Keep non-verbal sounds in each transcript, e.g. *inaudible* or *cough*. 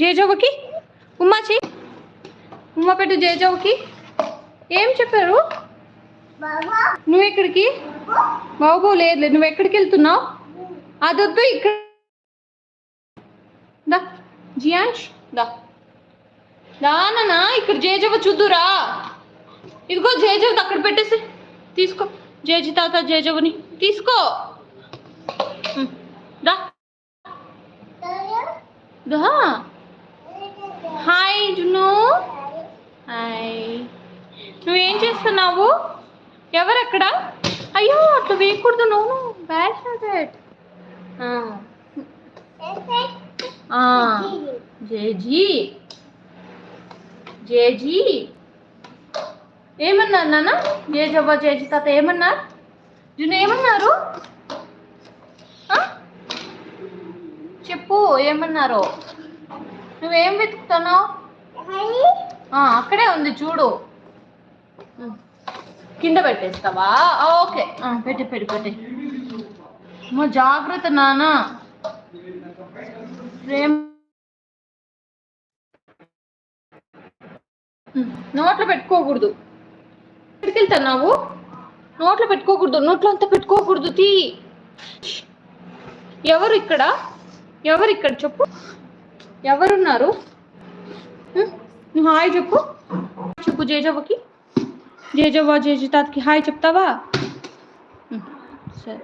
జేజవ్వకి ఉమ్మా చెయ్యి ఉమ్మ పెట్టు జేజవ్వకి ఏం చెప్పారు? నువ్వు ఎక్కడికి బాబు లేదు నువ్వు ఎక్కడికి వెళ్తున్నావు? అదొద్దు ఇక్కడ దా జియాంష్ దా. దానా ఇక్కడ జేజవ్వ చూద్దురా. ఇదిగో జేజవ్ది అక్కడ పెట్టేసి తీసుకో. జేజి తాత జేజవ్వని తీసుకో. దా. దా. హాయ్ జున్ను హాయ్ నువ్వేం చేస్తున్నావు? ఎవరెక్కడ? అయ్యో అట్లా వేయకూడదు. నువ్వు బ్యాడ్ హ్యాబిట్ జేజీ. జేజీ. ఏమన్నారు నాన్న? జేజవ్వ జేజీ తాత ఏమన్నారు? జున్ను ఏమన్నారు? చెప్పు ఏమన్నారు? నువ్వేం వెతుకుతున్నావు? అక్కడే ఉంది చూడు. కింద పెట్టేస్తావా? ఓకే. పెట్టి పెట్టి పెట్టి. అమ్మో జాగ్రత్త నాన్న. ప్రేమ. ఉమ్, నోట్లో పెట్టుకోకూడదు. ఎక్కడికి వెళ్తున్నావు నోట్లో పెట్టుకోకూడదు. నోట్లో అంతా పెట్టుకోకూడదు తీ. ఎవరు ఇక్కడ? ఎవరు ఇక్కడ? చెప్పు. ఎవరున్నారు? నువ్వు హాయ్ చెప్పు. చెప్పు జేజవ్వకి. జేజవ్వ జేజు తాతకి హాయ్ చెప్తావా? సరే.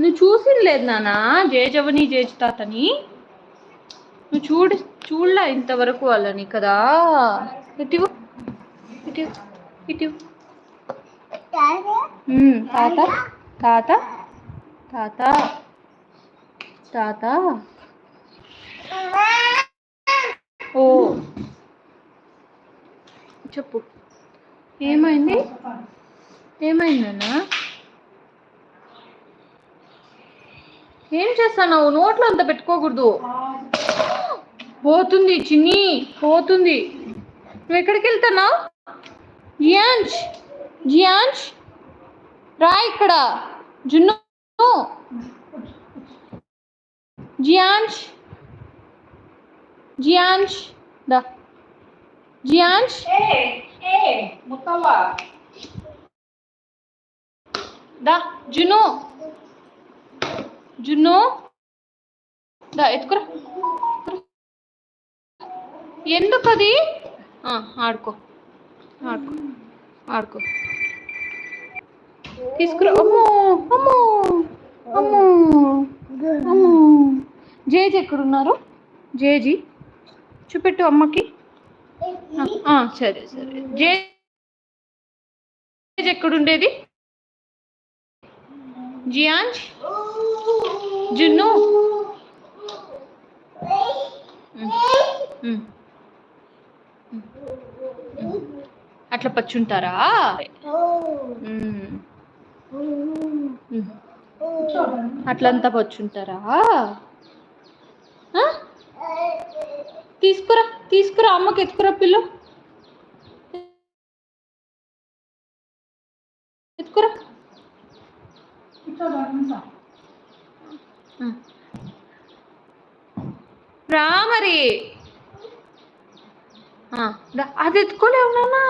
నువ్వు చూసింది లేదు నాన్న జేజవ్వని జేజు తాతని నువ్వు చూడు చూడలే ఇంతవరకు వాళ్ళని కదా. ఇటు ఇటు ఇటు తాత? తాత? తాత? తాత? ఓ. చెప్పు. ఏమైంది? ఏమైందన్నా ఏం చేస్తావు నోట్లో అంత పెట్టుకోకూడదు. పోతుంది చిన్ని పోతుంది. నువ్వు ఎక్కడికి వెళ్తున్నావు? జియాంష్ జియాంష్ రా ఇక్కడ. జున్ను. జియాంష్ జియాంష్ దా జియాంష్ దా జును జున్ను దా ఎత్తుకురా. ఎందుకు అది ఆ, ఆడుకో. ఆడుకో. ఆడుకో. తీసుకురా. అమ్మో అమ్మో. అమ్మో. అమ్మో. జేజీ ఎక్కడున్నారు? జేజీ చూపెట్టు అమ్మకి. సరే సరే. జేజీ ఎక్కడుండేది? జియాంజ్? జున్ను. అట్లా పచ్చుంటారా. అట్లంతా వచ్చుంటారా ఆ? తీసుకురా తీసుకురా అమ్మకి ఎత్తుకురా పిల్ల. ఎత్తుకురా. రా మరి. ఆ, అది ఎత్తుకోలేవు నానా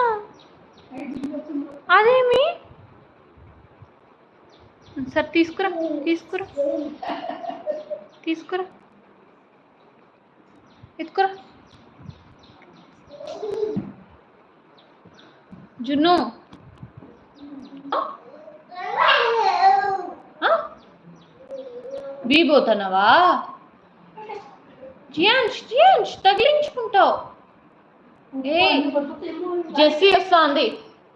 సరే తీసుకురా తీసుకురా. తీసుకురా. ఎత్తుకురా. జున్ను. ఆ? బీ పోతున్నావా జియాన్ష్ జియాన్ష్ తగిలించుకుంటావు. ఏ జెస్సీ వస్తుంది.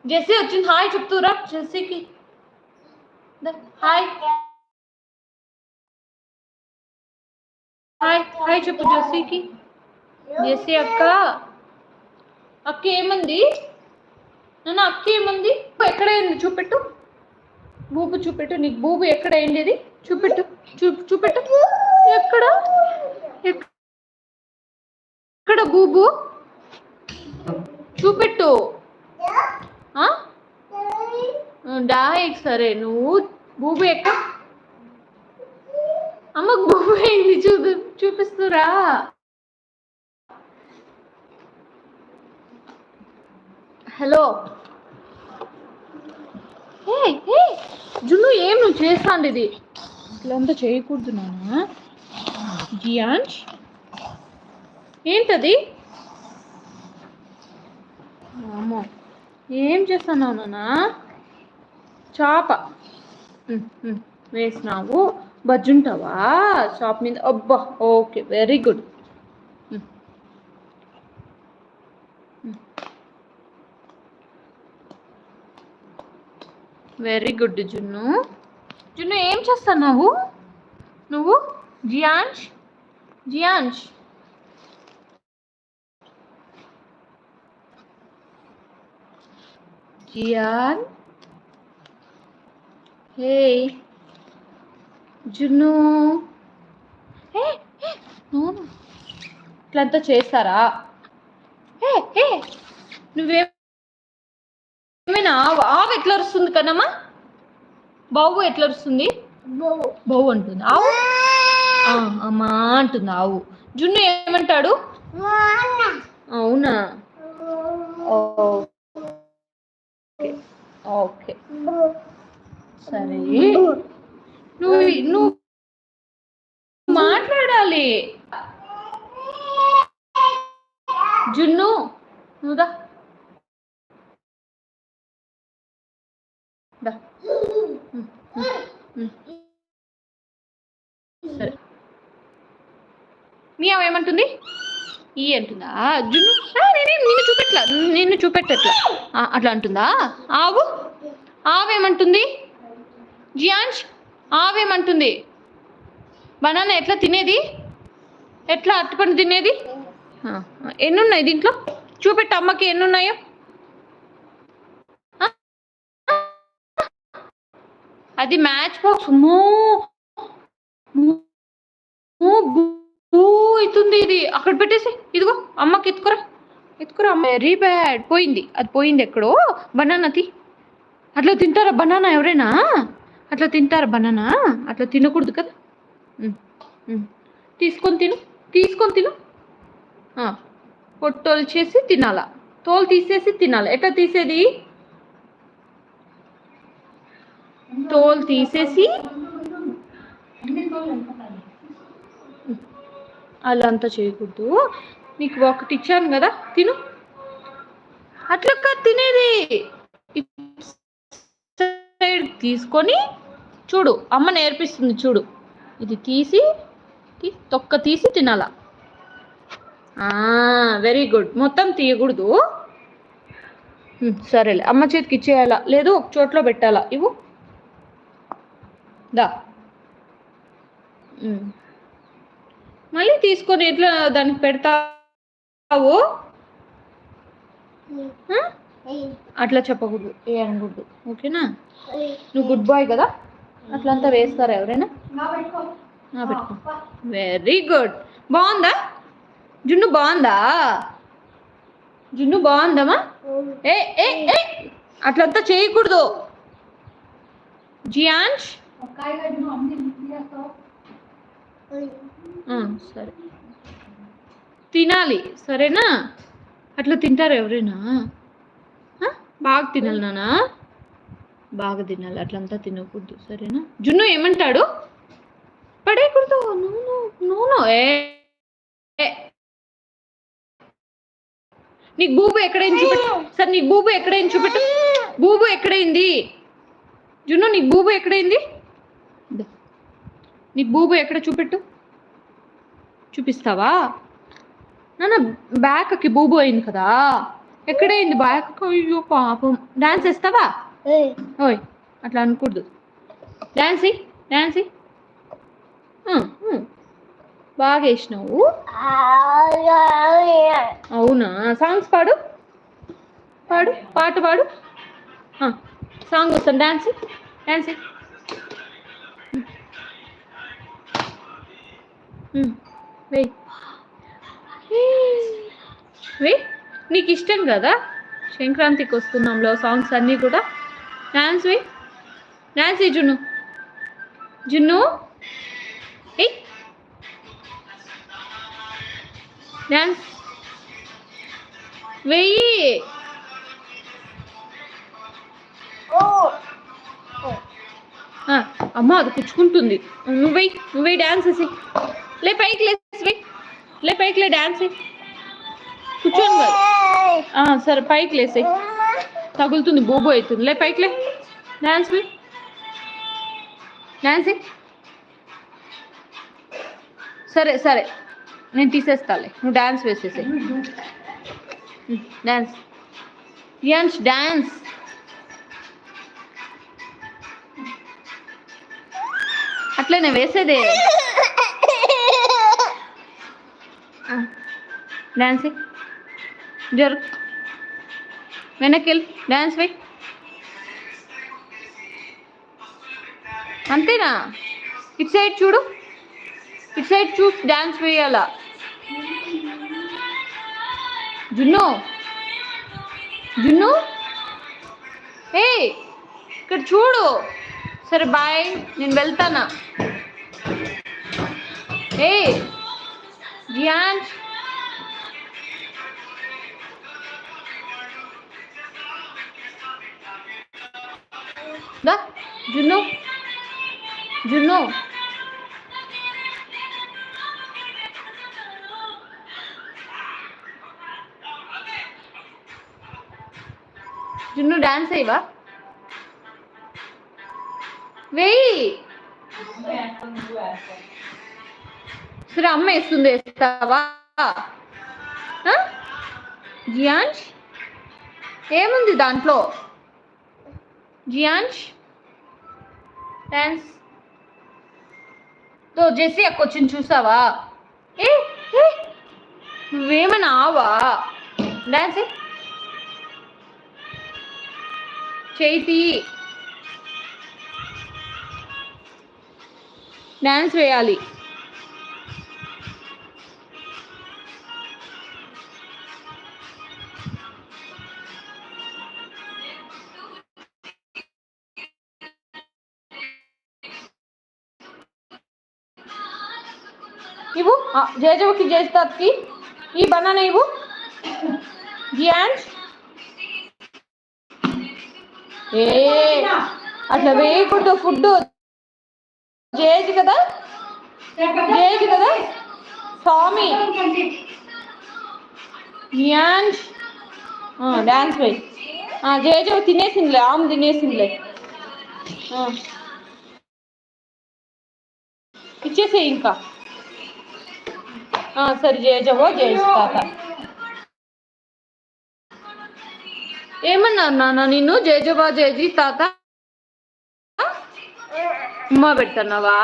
జెస్సీ వచ్చింది హాయ్ చెప్తురా జెస్సీకి. హాయ్ హాయ్ హాయ్ చెప్పు జెస్సీకి జెస్సీ అక్క. అక్క ఏమంది? నన్ను అక్క ఏమంది? ఎక్కడ అయింది? చూపెట్టు. బూబు చూపెట్టు నీకు బూబు ఎక్కడ అయింది? చూపెట్టు చూ చూపెట్టు. ఎక్కడ? ఎక్కడ బూబు? చూపెట్టు. డాయ్ సరే నువ్వు బూబు ఎక్క. అమ్మకు బూబు అయింది చూదు చూపి రా హలో జున్ను ఏం నువ్వు చేస్తాండి ఇది ఇట్లంతా చేయకూడదు నాన్న. ఏంటది? అమ్మో ఏం చేస్తున్నావు నాన్న? చాప. వేసినావు. బజ్జుంటావా? చాప్ మీద అబ్బా okay very good very good Junnu. Junnu ఏం చేస్తున్నావు? నువ్వు? జియాన్ష్ జియాన్ష్ జియాన్ హే జున్ను. ఇట్లంతా చేస్తారా? హే హే నువ్వే ఏమైనా ఆవు ఆవు ఎట్లా వస్తుంది కన్నమ్మా? బావు ఎట్లా వస్తుంది బావు అంటుంది. ఆవు? అమ్మా అంటుంది ఆవు. జున్ను ఏమంటాడు? అవునా? ఓకే. ఓకే. సరే. నువ్వు నువ్వు మాట్లాడాలి. జున్ను నువ్వుదా దా. సరే. మీ ఆమె ఏమంటుంది? ఈ అంటుందా? జున్ను నిన్ను చూపెట్లా నిన్ను చూపెట్టట్లా. అట్లా అంటుందా? ఆవు ఆవేమంటుంది జియాన్ష్ ఆవేమంటుంది? బనానా ఎట్లా తినేది? ఎట్లా అట్టుపండు తినేది? ఎన్నున్నాయి దీంట్లో? చూపెట్టు అమ్మకి ఎన్నున్నాయో. అది మ్యాచ్ బాక్స్. మూ అవుతుంది ఇది. అక్కడ పెట్టేసి ఇదిగో అమ్మకి ఎత్తుకురా. ఎత్తుకురా అమ్మ. Very bad. పోయింది. అది పోయింది ఎక్కడో. బనానా తి. అట్లా తింటారా బనానా ఎవరైనా? అట్లా తింటారా బనానా. అట్లా తినకూడదు కదా. తీసుకొని తిను తీసుకొని తిను. పొట్టోలు చేసి తినాలా. తోలు తీసేసి తినాలి. ఎట్లా తీసేది? తోలు తీసేసి అలా అంతా చేయకూడదు. నీకు ఒకటి ఇచ్చాను కదా తిను. అట్లా తినేది. తీసుకొని చూడు అమ్మ నేర్పిస్తుంది చూడు. ఇది తీసి తొక్క తీసి తినాల. వెరీ గుడ్ మొత్తం తీయకూడదు. సరేలే. అమ్మ చేతికి ఇచ్చేయాలా? లేదు ఒక చోట్లో పెట్టాలా? ఇవ్వు. దా. మళ్ళీ తీసుకొని ఎట్లా దానికి పెడతావు? అట్లా చెప్పకూడదు. ఏ అనకూడదు ఓకేనా నువ్వు గుడ్ బాయ్ కదా? అట్లంతా వేస్తారా ఎవరైనా? పెట్టుకో. వెరీ గుడ్ బాగుందా? జున్ను బాగుందా? జున్ను బాగుందమ్మా? ఏ ఏ ఏ. అట్లంతా చేయకూడదు. జియాన్ష్ ఆ, సరే. తినాలి. సరేనా? అట్లా తింటారు ఎవరైనా? బాగా తినాలి నానా బాగా తినాలి. అట్లంతా తినకూడదు. సరేనా? జున్ను ఏమంటాడు? పడేయకూడదు. నూనె నూనె. ఏ ఏ. నీకు బూబు ఎక్కడైంది చూపెట్టు. సరే నీకు బూబు ఎక్కడైంది చూపెట్టు. బూబు ఎక్కడైంది? జున్ను నీకు బూబు ఎక్కడైంది. నీకు బూబు ఎక్కడ చూపెట్టు. చూపిస్తావా? నాన్న బ్యాక్కి బూబు అయింది కదా. ఎక్కడైంది? బ్యాక్ అయ్యో పాపం. డాన్స్ వేస్తావా ఓయ్ అట్లా అనకూడదు. Dance dance. బాగా వేసినావు. అవునా? సాంగ్స్ పాడు. పాడు పాట పాడు. సాంగ్ వస్తాను. Dance dance. వెయ్. వెయ్. నీకు ఇష్టం కదా? సంక్రాంతికి వస్తున్నాంలో సాంగ్స్ అన్నీ కూడా. డాన్స్ ఎయ్ జున్ను. జున్ను? ఎయ్ డాన్స్ వెయ్యి. అమ్మ అది పుచ్చుకుంటుంది. నువ్వే నువ్వే డాన్స్ వేసి. లే పైకి లేసి వెయ్యి లే పైకి లే డాన్స్ మరి. ఆ, సరే పైకి లేసి తగులుతుంది బోబో అవుతుంది. లే పైకి లే. డాన్స్ డాన్స్ సరే సరే. నేను తీసేస్తాలే నువ్వు డాన్స్ వేసేసే డాన్స్. రియాన్స్ డాన్స్. అట్లనే వేసేదే. *laughs* డాన్స్ జరు వెనక్కి వెళ్ళి డాన్స్ వై అంతేనా? ఇటు సైడ్ చూడు. ఇటు సైడ్ చూసి డాన్స్ వేయాలా? జున్ను. జున్ను. ఏ ఇక్కడ చూడు. సరే బాయ్ నేను వెళ్తానా? ఏ డ్యాన్స్ దా జున్ను జున్ను జున్ను డాన్స్ అయ్యవా వెయ్యి సరే అమ్మ వేస్తుంది వేస్తావా? ఆ? జియాన్ష్ ఏముంది దాంట్లో? జియాన్ష్ డాన్స్తో జెస్సీ అక్క వచ్చింది చూసావా? ఏ ఏ? నువ్వేమైనా ఆవా? డాన్స్ చేతి. డాన్స్ వేయాలి. ఇవ్వు. ఆ, జయజవకి జయస్తాత్కి ఈ బనానా ఇవ్వు. జియాన్స్ ఏ అట్లా వేయకూడదు ఫుడ్ జేజ్ కదా? జేజ్ కదా? స్వామి. జియాన్స్ డాన్స్ వేయి. జయజవ తినేసిందిలే ఆమె తినేసిందిలే. ఆ. ఇచ్చేసేయి ఇంకా. ఆ, సరే జయజవో జయేష్ తాత ఏమన్నారు నాన్న నిన్ను? జయజవా జయజీ తాత ఉమ్మ పెట్టన్నావా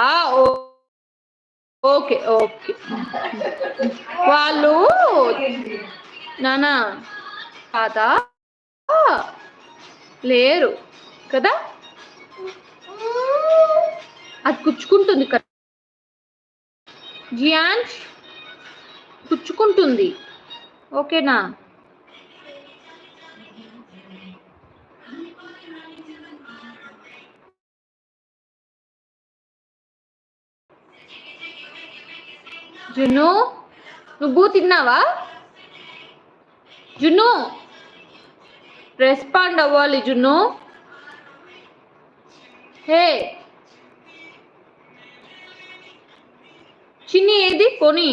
ఓకే ఓకే. వాళ్ళు నానా తాత లేరు కదా? అది కుచ్చుకుంటుంది కదా. జియాన్స్ పుచ్చుకుంటుంది. ఓకేనా? జున్ను నువ్వు తిన్నావా? జున్ను రెస్పాండ్ అవ్వాలి జున్ను. హే చిన్ని ఏది? కొని.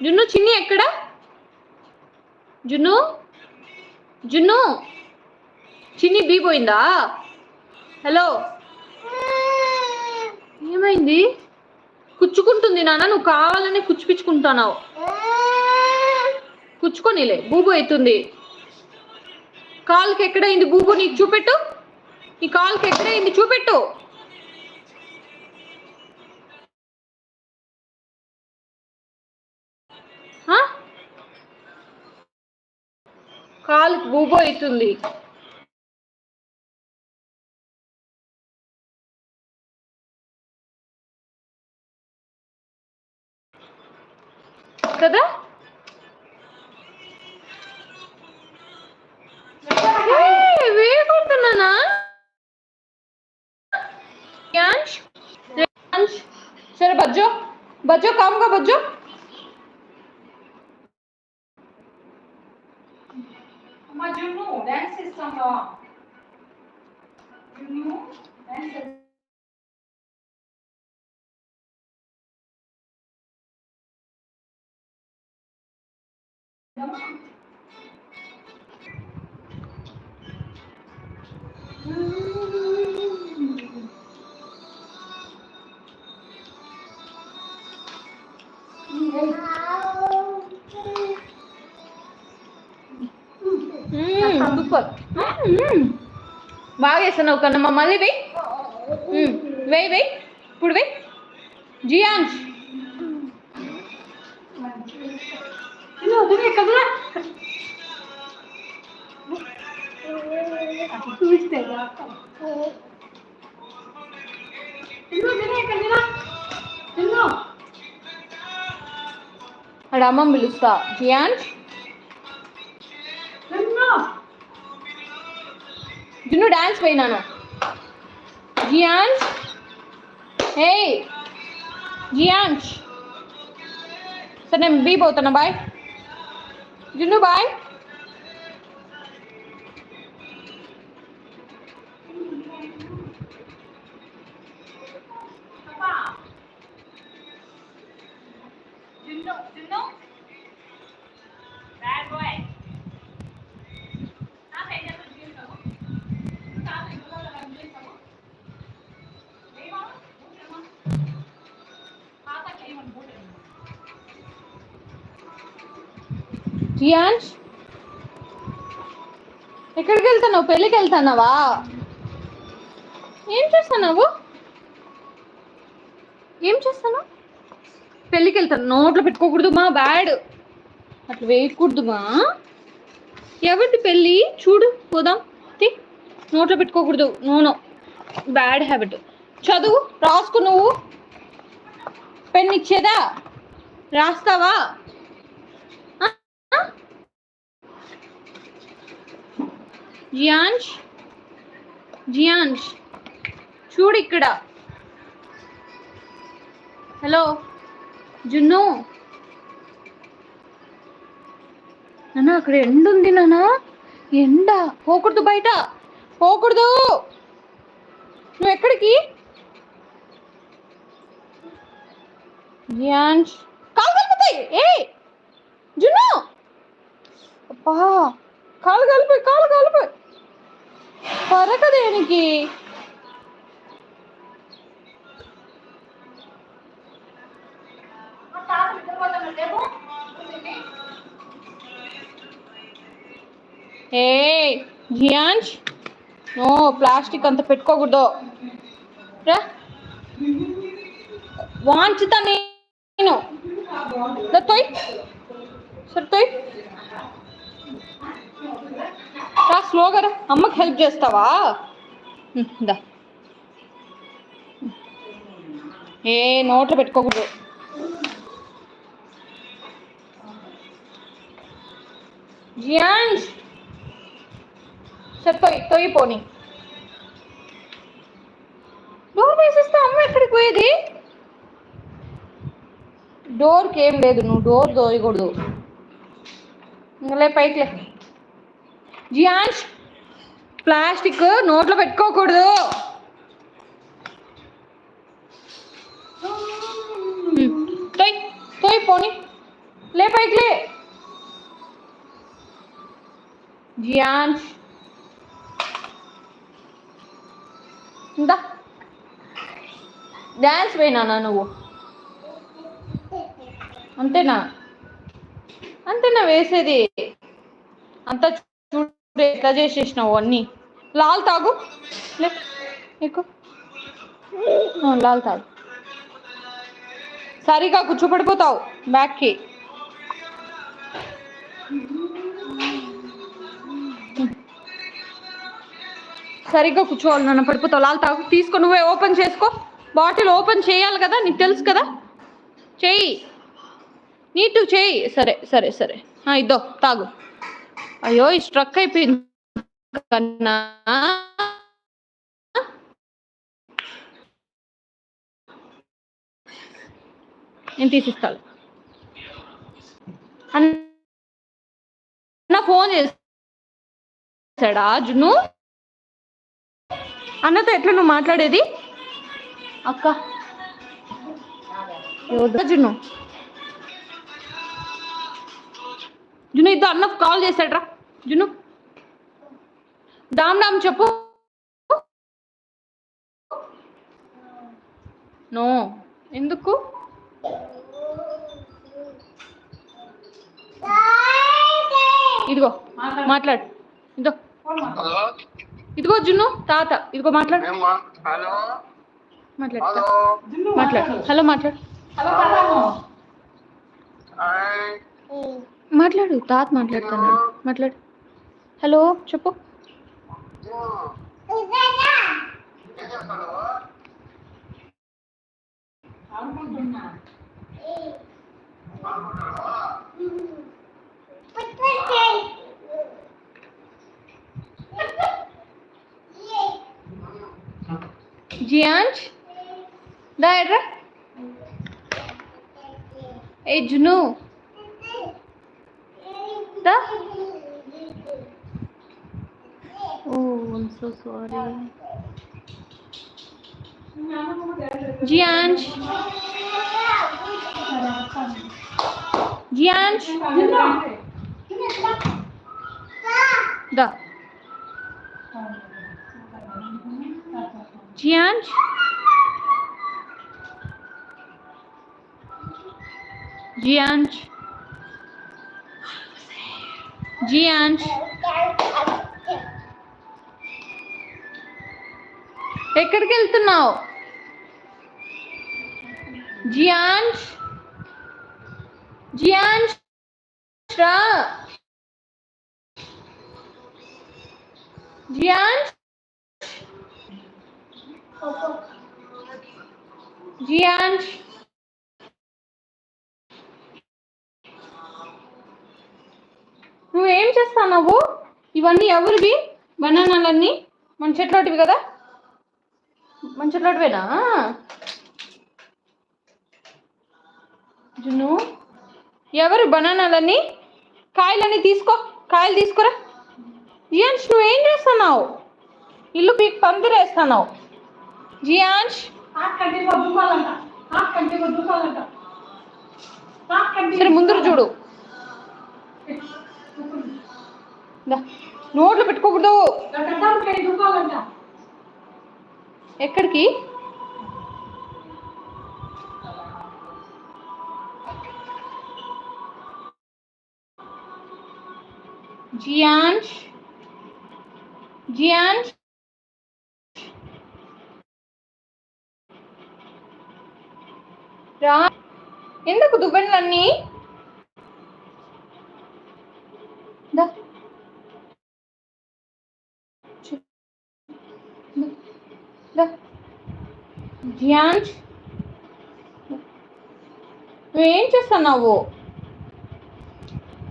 జున్ను చిన్ని ఎక్కడ? జున్ను? జున్ను? చిన్ని బీ పోయిందా? హలో? ఏమైంది? కుచ్చుకుంటుంది నాన్న నువ్వు కావాలని కుచ్చిపించుకుంటున్నావు కుచ్చుకొనిలే బూబు అవుతుంది కాలుకి ఎక్కడైంది బూబు? నీకు చూపెట్టు. నీ కాలుకి ఎక్కడైంది? చూపెట్టు. కాలుకి బూబు అవుతుంది కదా? ఏయ్, వేయకుంటున్నానా సరే బజ్జో బజ్జో కామ్గా బజ్జో మా జున్ను డాన్స్ ఇస్తాంగా జున్ను డాన్స్ సూపర్ బాగా వేస్తున్నావు కన్నమ్మ. మళ్ళీ వెయ్యి వెయ్యి వెయ్యి ఇప్పుడు వెయ్యి జియాన్స్ అక్కడ అమ్మమ్మ పిలుస్తా జియాన్స్ జున్ను డాన్స్ పోయినాను జియాన్స్ హే జియాన్స్ సరే నేను బీ పోతున్నా బాయ్ జున్ను జియాన్స్ ఎక్కడికి వెళ్తున్నావు పెళ్ళికి వెళ్తున్నావా ఏం చేస్తున్నావు? ఏం చేస్తున్నావు? పెళ్ళికి వెళ్తాను నోట్లో పెట్టుకోకూడదు మా బ్యాడ్. అట్లా వేయకూడదు మా ఎవరిది పెళ్ళి? చూడు పోదాం. తి. నోట్లో పెట్టుకోకూడదు. No no bad habit. చదువు రాసుకు నువ్వు. పెన్ ఇచ్చేదా? రాస్తావా? జియాన్ష్ జియాన్ష్ చూడు ఇక్కడ. హలో? జున్ను? నాన్న అక్కడ ఎండ ఉంది నాన్న. ఎండ. పోకూడదు బయట. పోకూడదు. నువ్వు ఎక్కడికి? జియాన్ష్ కాలు కలిపితాయి ఏ జున్ను! అబ్బా! కాలు కలిపి కాలు కలిపి పరక దేనికి? ఏ జియాన్ష్ నో ప్లాస్టిక్ అంత పెట్టుకోకూడదు. రా. వాంచుతా నేను. తొయ్. సరే తొయ్. రా స్లోగా రా. అమ్మకి హెల్ప్ చేస్తావా? దా. ఏ నోట్లో పెట్టుకోకూడదు. సరే తొయ్యి తొయ్యి డోర్ వేసేస్తే అమ్మ ఎక్కడికి పోయేది? డోర్కి ఏం లేదు నువ్వు డోర్ తోయకూడదు. ఇంకలే పైకి లే. జియాన్స్ ప్లాస్టిక్ నోట్లో పెట్టుకోకూడదు. హ్మ్. పోని. లే పైకి లే. జియాన్స్ ఇందా. డ్యాన్స్ పోయినా నువ్వు? అంతేనా? అంతేనా వేసేది? అంతా చూడు ఎట్లా చేసేసినావు అన్ని. లాల్ తాగు. లే లాల్ తాగు. సరిగా కూర్చోపడిపోతావు బ్యాక్కి సరిగ్గా కూర్చోవాలి నన్ను పడిపోతావు. లాల్ తాగు. తీసుకో నువ్వే ఓపెన్ చేసుకో. బాటిల్ ఓపెన్ చేయాలి కదా నీకు తెలుసు కదా. చెయ్యి నీటు చేయి. సరే సరే సరే. ఇద్దో తాగు. అయ్యో ఈ స్ట్రక్ అయిపోయింది కన్నా. నేను తీసిస్తాను. అన్న ఫోన్ చేస్తాడా చేశాడా జున్ను అన్నతో ఎట్లా నువ్వు మాట్లాడేది? అక్క. జును జున్ను జున్ను ఇద్దరు అన్న కాల్ చేశాడ్రా. జున్ను. డామ్ డామ్ చెప్పు. నో. ఎందుకు? ఇదిగో మాట్లాడు. ఇదో ఇదిగో జున్ను తాత. ఇదిగో మాట్లాడు. మాట్లాడు. హలో? మాట్లాడు. హలో మాట్లాడు. హాయ్. మాట్లాడు తాత మాట్లాడుతున్నాడు మాట్లాడు. హలో చెప్పు. ఏం చేస్తాను జియాంజ్? దా ఎడ్రా ఏ జును. దా ఓ I'm so sorry Jiansh Jiansh దా జియాంజ్ జియాంజ్ జియాంజ్ ఎక్కడికి వెళ్తున్నావు జియాంజ్ జియాంజ్ రా జియాంజ్ జియాంజ్ నువ్వేం చేస్తావు నువ్వు ఇవన్నీ ఎవరివి? బనానాలన్నీ? మన చెట్లోటివి కదా? మన చెట్లోటివేనా? జున్ను ఎవరు బనానాలన్నీ? కాయలన్నీ తీసుకో. కాయలు తీసుకురా. జియాన్ష్ నువ్వేం చేస్తున్నావు? ఇల్లు పీక్ పందిరేస్తున్నావు. జియాన్ష్. సరే ముందు చూడు. నోట్లో పెట్టుకోకూడదు. ఎక్కడికి? జియాన్ష్? జియాన్ష్? రా. ఎందుకు దువ్వెనలన్నీ? దా. ధ్యాన్స్ నువ్వేం చేస్తున్నావు?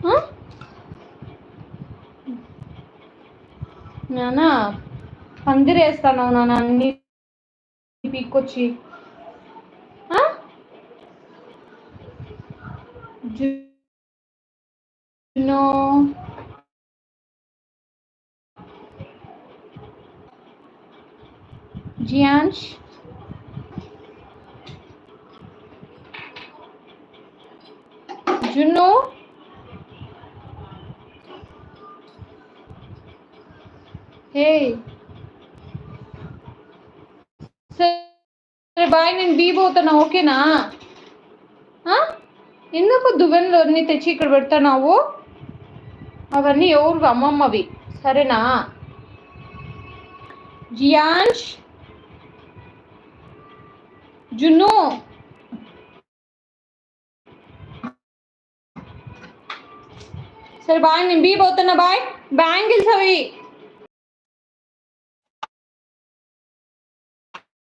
నానా నాన్న పందిరేస్తాను నాన్న అన్ని పీక్కొచ్చి. ఆ? జునో జియాన్ష్ జున్ను హే సరే బాయ్ నేను బీ పోతున్నా ఓకేనా ఆ? ఎందుకు దువ్వెనలు అన్నీ తెచ్చి ఇక్కడ పెడతావు అవన్నీ ఎవరు అమ్మమ్మవి సరేనా జియాన్ష్ జున్ను సరే బాయ్ నేను బీ పోతున్నా బాయ్ బ్యాంగిల్స్ అవి